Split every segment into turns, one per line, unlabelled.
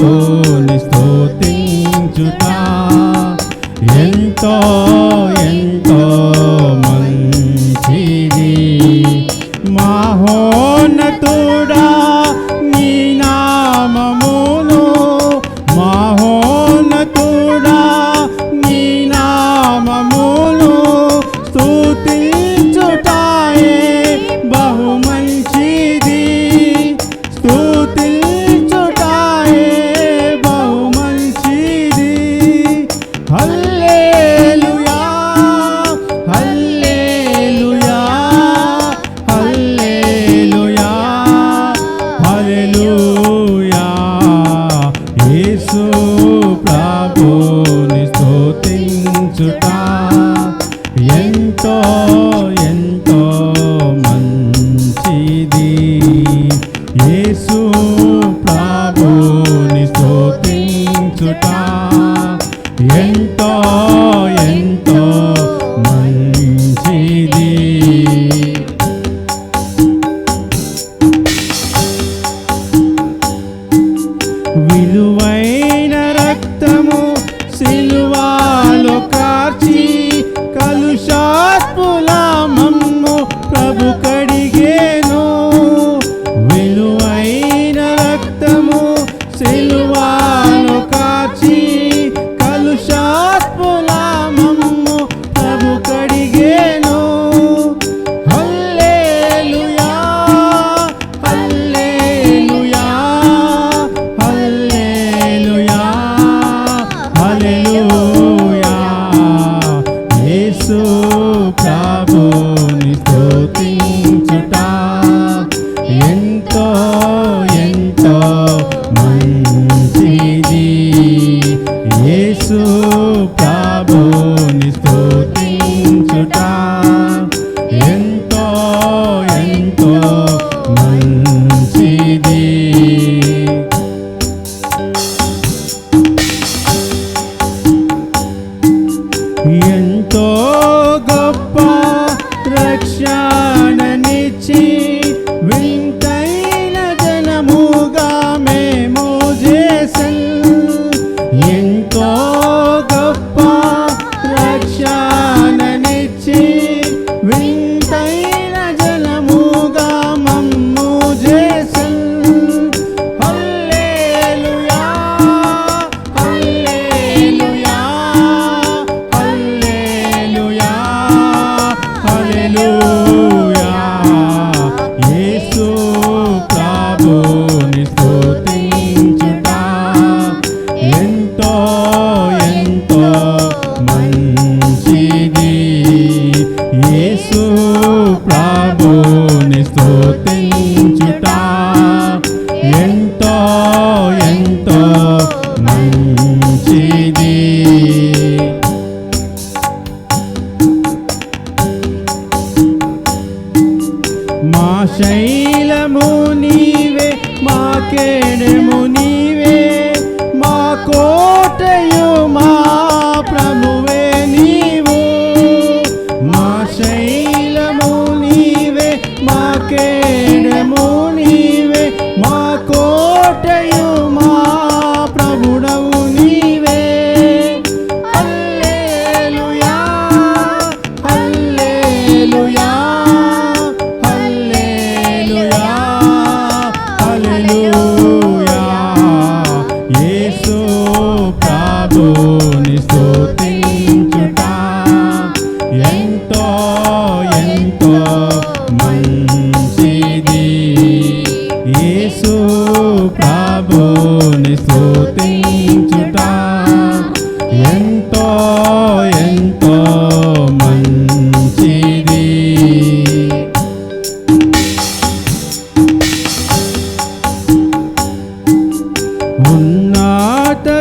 ప్రభుని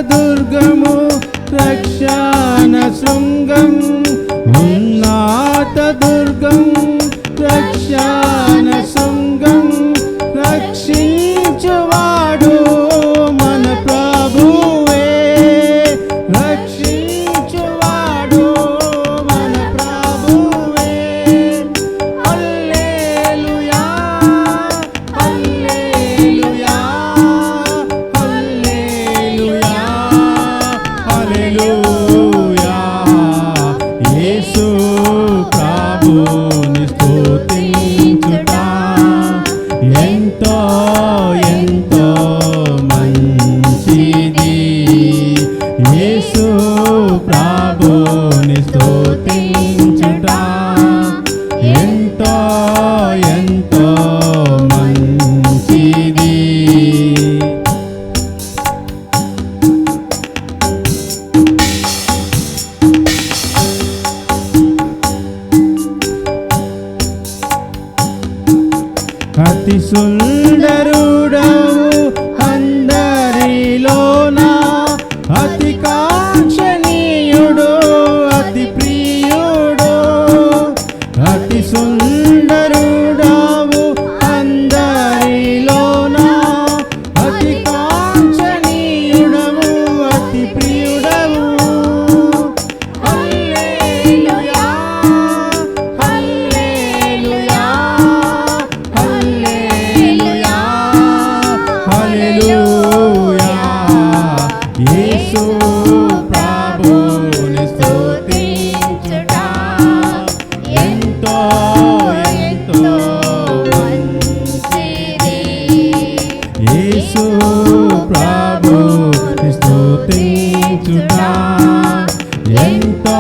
దుర్గము రక్షాన శృంగము. అతి సుందరుడవు ప్రభు ప్రభుని స్తుతించుట. ఎంతో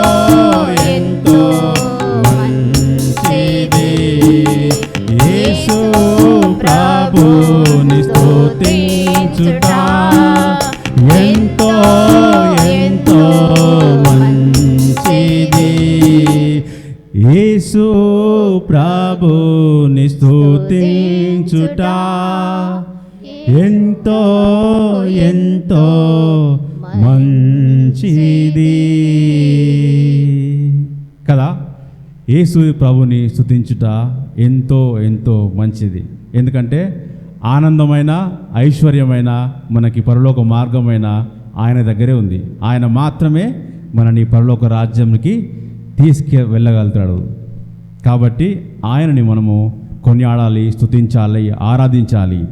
ఎంతో ఎంతో మంచిది. యేసు ప్రభుని స్తుతించుట ఎంతో ఎంతో మంచిది. యేసు ప్రభుని స్తుతించుట ఎంతో ఎంతో యేసు ప్రభుని స్తుతించుట ఎంతో ఎంతో మంచిది. ఎందుకంటే ఆనందమైన ఐశ్వర్యమైన మనకి పరలోక మార్గమైన ఆయన దగ్గరే ఉంది. ఆయన మాత్రమే మనని పరలోక రాజ్యంకి తీసుకు వెళ్ళగలుగుతాడు కాబట్టి ఆయనని మనము కొనియాడాలి స్థుతించాలి ఆరాధించాలి.